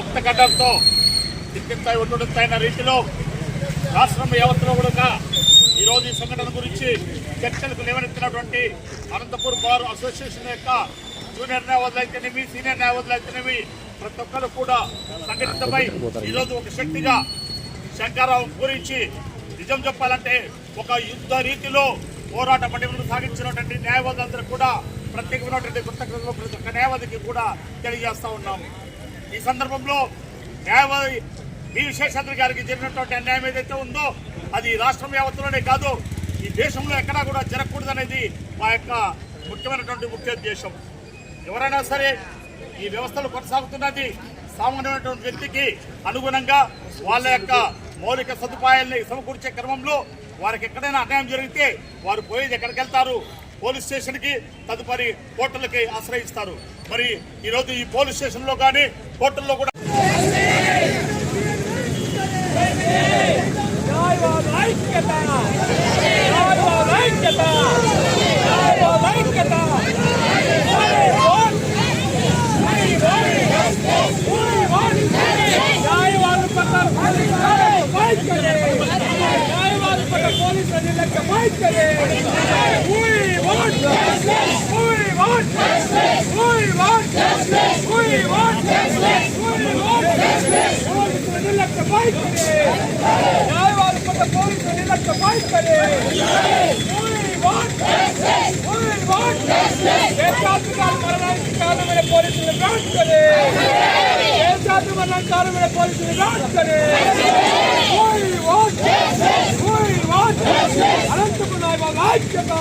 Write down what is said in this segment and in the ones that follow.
ముక్త గడ్డలతో చిక్కిస్తాయి రీతిలో రాష్ట్రం యావత్తులో కూడా ఈరోజు ఈ సంఘటన గురించి చర్చలకు లేవనెత్తినటువంటి అనంతపూర్ బార్ అసోసియేషన్ యొక్క జూనియర్ న్యాయవాదులు అయితేనేవి సీనియర్ న్యాయవాదులు అయితేనేవి ప్రతి ఒక్కరు కూడా సంఘటితమై ఈరోజు ఒక శక్తిగా శంకరరావు గురించి నిజం చెప్పాలంటే ఒక యుద్ధ రీతిలో పోరాట పటిమను సాగించినటువంటి న్యాయవాదులందరూ కూడా ప్రత్యేకమైనటువంటి కృతజ్ఞతలు ప్రతి ఒక్క న్యాయవాదికి కూడా తెలియజేస్తా ఉన్నాము. ఈ సందర్భంలో న్యాయవాది బి విశ్వేశ్వర గారికి జరిగినటువంటి అన్యాయం ఏదైతే ఉందో అది రాష్ట్రం యావత్తులోనే కాదు ఈ దేశంలో ఎక్కడా కూడా జరగకూడదనేది మా యొక్క ముఖ్యమైనటువంటి ముఖ్య ఉద్దేశం ఎవరైనా సరే ఈ వ్యవస్థలు కొనసాగుతున్నది సామాన్యమైనటువంటి వ్యక్తికి అనుగుణంగా వాళ్ళ యొక్క మౌలిక సదుపాయాల్ని సమకూర్చే క్రమంలో వారికి ఎక్కడైనా అన్యాయం జరిగితే వారు పోయేది ఎక్కడికి వెళ్తారు పోలీస్ స్టేషన్కి తదుపరి కోర్టులకి ఆశ్రయిస్తారు. మరి ఈరోజు ఈ పోలీస్ స్టేషన్లో కానీ కోర్టుల్లో కూడా న్యాయవాద ఐక్యత న్యాయవాద నిర్లక్ష్య పాయిస్తే న్యాయవాద పోలీసులు నిర్లక్ష్య పాయిస్తే మరణానికి కారణమైన పోలీసులు రాసుకొని ఏ శాతం మరణానికి కారణమైన పోలీసులు రాసుకొని అనంతపురం నాయబాబు ఐక్యత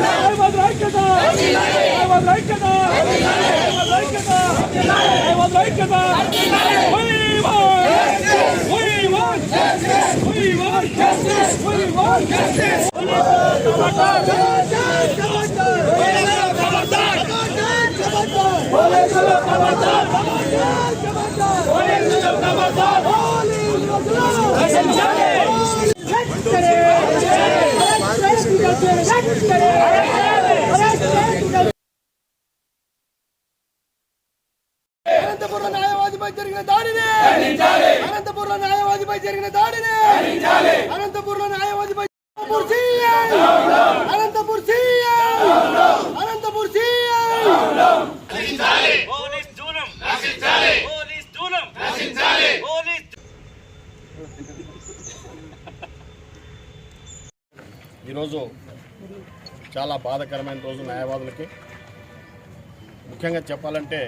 న్యాయవాద ఐక్యత We want justice! We want న్యాయవాదిపై జరిగిన దాడిని! అనంతపురం న్యాయవాదిపై జరిగిన దాడిని! Anantapuram న్యాయవాదిపై Anantapur CI Anantapur CI Anantapur CI police జూనం! రక్షించాలి పోలీస్ జూనం! రక్షించాలి పోలీస్ ఈరోజు చాలా బాధాకరమైన రోజు న్యాయవాదులకి. ముఖ్యంగా చెప్పాలంటే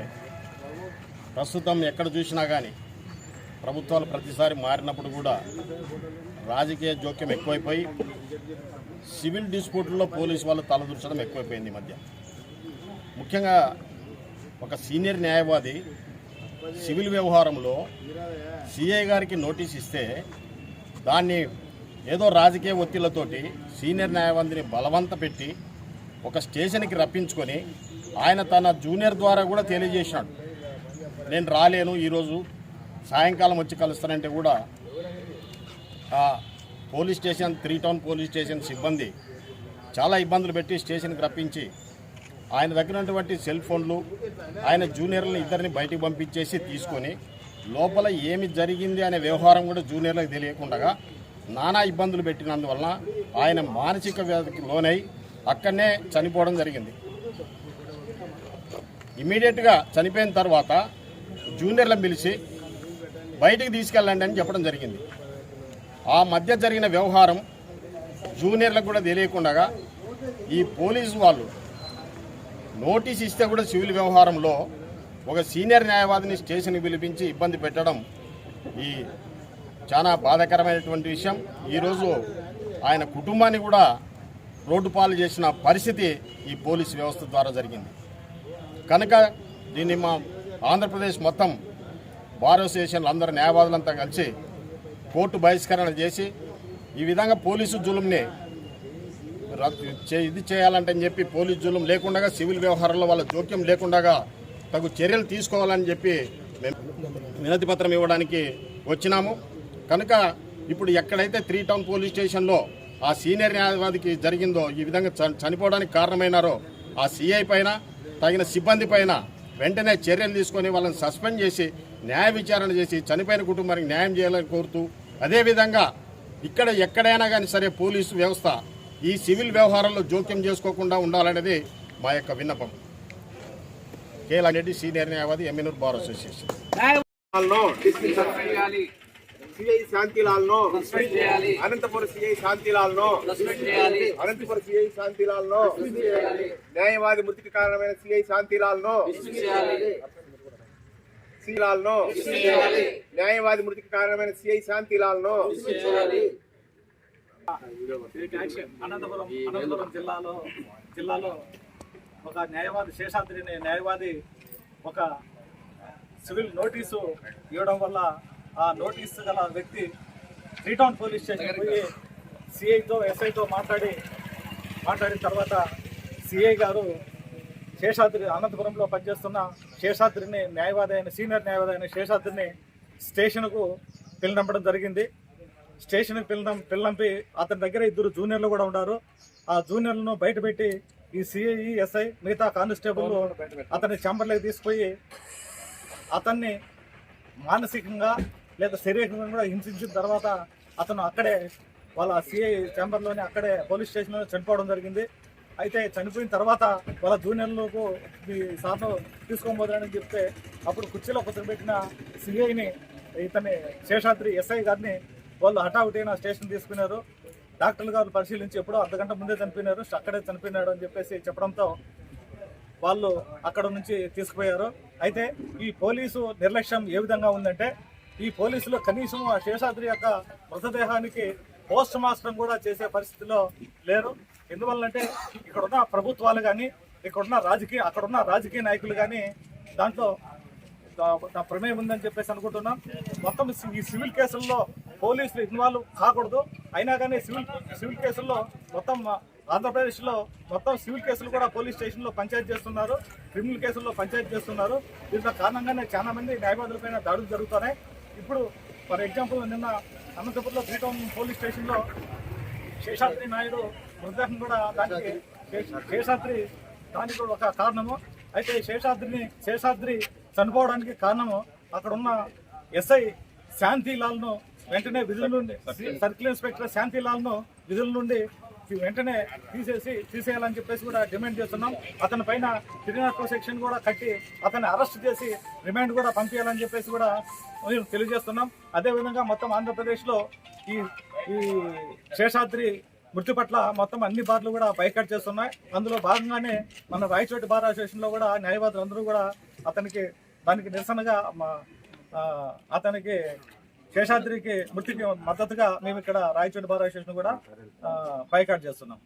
ప్రస్తుతం ఎక్కడ చూసినా కానీ ప్రభుత్వాలు ప్రతిసారి మారినప్పుడు కూడా రాజకీయ జోక్యం ఎక్కువైపోయి సివిల్ డిస్ప్యూట్లో పోలీసు వాళ్ళు తలదూర్చడం ఎక్కువైపోయింది ఈ మధ్య. ముఖ్యంగా ఒక సీనియర్ న్యాయవాది సివిల్ వ్యవహారంలో సిఐ గారికి నోటీస్ ఇస్తే దాన్ని ఏదో రాజకీయ ఒత్తిళ్ళతోటి సీనియర్ న్యాయవాదిని బలవంత పెట్టి ఒక స్టేషన్కి రప్పించుకొని ఆయన తన జూనియర్ ద్వారా కూడా తెలియజేసినాడు. నేను రాలేను ఈరోజు. సాయంకాలం వచ్చి కలుస్తానంటే కూడా police station three town police station సిబ్బంది చాలా ఇబ్బందులు పెట్టి స్టేషన్కి రప్పించి ఆయన దగ్గర ఉన్నటువంటి సెల్ ఫోన్లు ఆయన జూనియర్లను ఇద్దరిని బయటికి పంపించేసి తీసుకొని లోపల ఏమి జరిగింది అనే వ్యవహారం కూడా జూనియర్లకు తెలియకుండా నానా ఇబ్బందులు పెట్టినందువలన ఆయన మానసిక వ్యాధికి లోనై అక్కడనే చనిపోవడం జరిగింది. ఇమీడియట్గా చనిపోయిన తర్వాత జూనియర్లను పిలిచి బయటికి తీసుకెళ్ళండి అని చెప్పడం జరిగింది. ఆ మధ్య జరిగిన వ్యవహారం జూనియర్లకు కూడా తెలియకుండా ఈ పోలీసు వాళ్ళు నోటీస్ ఇస్తే కూడా సివిల్ వ్యవహారంలో ఒక సీనియర్ న్యాయవాదిని స్టేషన్కి పిలిపించి ఇబ్బంది పెట్టడం ఈ చాలా బాధాకరమైనటువంటి విషయం. ఈరోజు ఆయన కుటుంబాన్ని కూడా రోడ్డు పాలు చేసిన పరిస్థితి ఈ పోలీస్ వ్యవస్థ ద్వారా జరిగింది. కనుక దీన్ని మా ఆంధ్రప్రదేశ్ మొత్తం బార్ అసోసియేషన్లు అందరు న్యాయవాదులంతా కలిసి కోర్టు బహిష్కరణ చేసి ఈ విధంగా పోలీసు జులుంని చే- ఇది చేయాలంటే అని చెప్పి పోలీస్ జులుం లేకుండా సివిల్ వ్యవహారంలో వాళ్ళ జోక్యం లేకుండా తగు చర్యలు తీసుకోవాలని చెప్పి వినతి పత్రం ఇవ్వడానికి వచ్చినాము. కనుక ఇప్పుడు ఎక్కడైతే త్రీ టౌన్ పోలీస్ స్టేషన్లో ఆ సీనియర్ న్యాయవాదికి జరిగిందో ఈ విధంగా చనిపోవడానికి కారణమైనారో ఆ సిఐ పైన తగిన సిబ్బంది పైన వెంటనే చర్యలు తీసుకొని వాళ్ళని సస్పెండ్ చేసి న్యాయ విచారణ చేసి చనిపోయిన కుటుంబానికి న్యాయం చేయాలని కోరుతూ అదేవిధంగా ఇక్కడ ఎక్కడైనా కానీ సరే పోలీసు వ్యవస్థ ఈ సివిల్ వ్యవహారాల్లో జోక్యం చేసుకోకుండా ఉండాలనేది మా యొక్క విన్నపం. కేలారెడ్డి సీనియర్ న్యాయవాది ఎమ్మెనూర్ బార్ అసోసియేషన్. సిఐ శాంతిలాల్ను అనంతపురం సిఐ శాంతిలాల్ను అనంతపురం సిఐ శాంతిలాల్ను న్యాయవాది మృతికి కారణమైన సిఐ శాంతిలాల్ను శ్రీలాల్ను న్యాయవాది మృతికి కారణమైన సిఐ శాంతిలాల్ను. అనంతపురం అనంతపురం జిల్లాలో జిల్లాలో ఒక న్యాయవాది శేషాద్రి న్యాయవాది ఒక సివిల్ నోటీసు ఇవ్వడం వల్ల ఆ నోటీసు గల వ్యక్తి త్రీ టౌన్ పోలీస్ స్టేషన్ పోయి సిఐతో ఎస్ఐతో మాట్లాడి మాట్లాడిన తర్వాత సిఐ గారు శేషాద్రి అనంతపురంలో పనిచేస్తున్న శేషాద్రిని న్యాయవాది అయిన సీనియర్ న్యాయవాది అయిన శేషాద్రిని స్టేషన్కు పిలినంపడం జరిగింది. స్టేషన్కి పిల్లం పిల్లంపి అతని దగ్గర ఇద్దరు జూనియర్లు కూడా ఉన్నారు. ఆ జూనియర్లను బయట పెట్టి ఈ సిఐ ఎస్ఐ మిగతా కానిస్టేబుల్ అతని చెంబర్లోకి తీసుకుపోయి అతన్ని మానసికంగా లేదా శరీరంగా కూడా హింసించిన తర్వాత అతను అక్కడే వాళ్ళ సిఐ చేంబర్లోనే అక్కడే పోలీస్ స్టేషన్లో చనిపోవడం జరిగింది. అయితే చనిపోయిన తర్వాత వాళ్ళ జూనియర్లకు ఈ సార్ను తీసుకోబోదని చెప్తే అప్పుడు కుర్చీలో కూర్చోబెట్టిన సిఐని ఇతని శేషాద్రి ఎస్ఐ గారిని వాళ్ళు హఠావుటిన స్టేషన్ తీసుకున్నారు. డాక్టర్లు గారు పరిశీలించి ఎప్పుడో అర్ధగంట ముందే చనిపోయినారు. అక్కడే చనిపోయినాడు అని చెప్పేసి చెప్పడంతో వాళ్ళు అక్కడ నుంచి తీసుకుపోయారు. అయితే ఈ పోలీసు నిర్లక్ష్యం ఏ విధంగా ఉందంటే ఈ పోలీసులు కనీసం ఆ శేషాద్రి యొక్క మృతదేహానికి పోస్ట్ మాస్టర్ కూడా చేసే పరిస్థితిలో లేరు. ఎందువల్లంటే ఇక్కడ ఉన్న ప్రభుత్వాలు కానీ ఇక్కడ ఉన్న రాజకీయ అక్కడ ఉన్న రాజకీయ నాయకులు కానీ దాంట్లో ప్రమేయం ఉందని చెప్పేసి అనుకుంటున్నాం. మొత్తం సి- ఈ సివిల్ కేసుల్లో పోలీసులు ఇన్వాల్వ్ కాకూడదు. అయినా కానీ సివిల్ సివిల్ కేసుల్లో మొత్తం ఆంధ్రప్రదేశ్లో మొత్తం సివిల్ కేసులు కూడా పోలీస్ స్టేషన్లో పంచాయత్ చేస్తున్నారు. క్రిమినల్ కేసుల్లో పంచాయతీ చేస్తున్నారు. దీంట్లో కారణంగానే చాలా మంది న్యాయవాదులపైన దాడులు జరుగుతున్నాయి. ఇప్పుడు ఫర్ ఎగ్జాంపుల్ నిన్న అనంతపురంలో త్రీ టౌన్ పోలీస్ స్టేషన్లో శేషాద్రి నాయుడు మృతదేహం కూడా దానికి శేష- శేషాద్రి దానికి కూడా ఒక కారణము. అయితే శేషాద్రిని శేషాద్రి చనిపోవడానికి కారణము అక్కడ ఉన్న ఎస్ఐ శాంతిలాల్ను వెంటనే విధుల నుండి సర్కిల్ ఇన్స్పెక్టర్ శాంతిలాల్ను విధుల నుండి వెంటనే తీసేసి తీసేయాలని చెప్పేసి కూడా డిమాండ్ చేస్తున్నాం. అతని పైన తిరిగినట్టు సెక్షన్ కూడా కట్టి అతన్ని అరెస్ట్ చేసి రిమాండ్ కూడా పంపించాలని చెప్పేసి కూడా మేము తెలియజేస్తున్నాం. అదేవిధంగా మొత్తం ఆంధ్రప్రదేశ్లో ఈ ఈ శేషాద్రి మృతి పట్ల మొత్తం అన్ని బార్లు కూడా బైకట్ చేస్తున్నాయి. అందులో భాగంగానే మన రాయచోటి బార్ అసోసియేషన్లో కూడా న్యాయవాదులు అందరూ కూడా అతనికి దానికి నిరసనగా మా అతనికి శేషాద్రికి మృతికి మద్దతుగా మేము ఇక్కడ రాయచోటి బార్ అసోసియేషన్ కూడా బైకాట్ చేస్తున్నాం.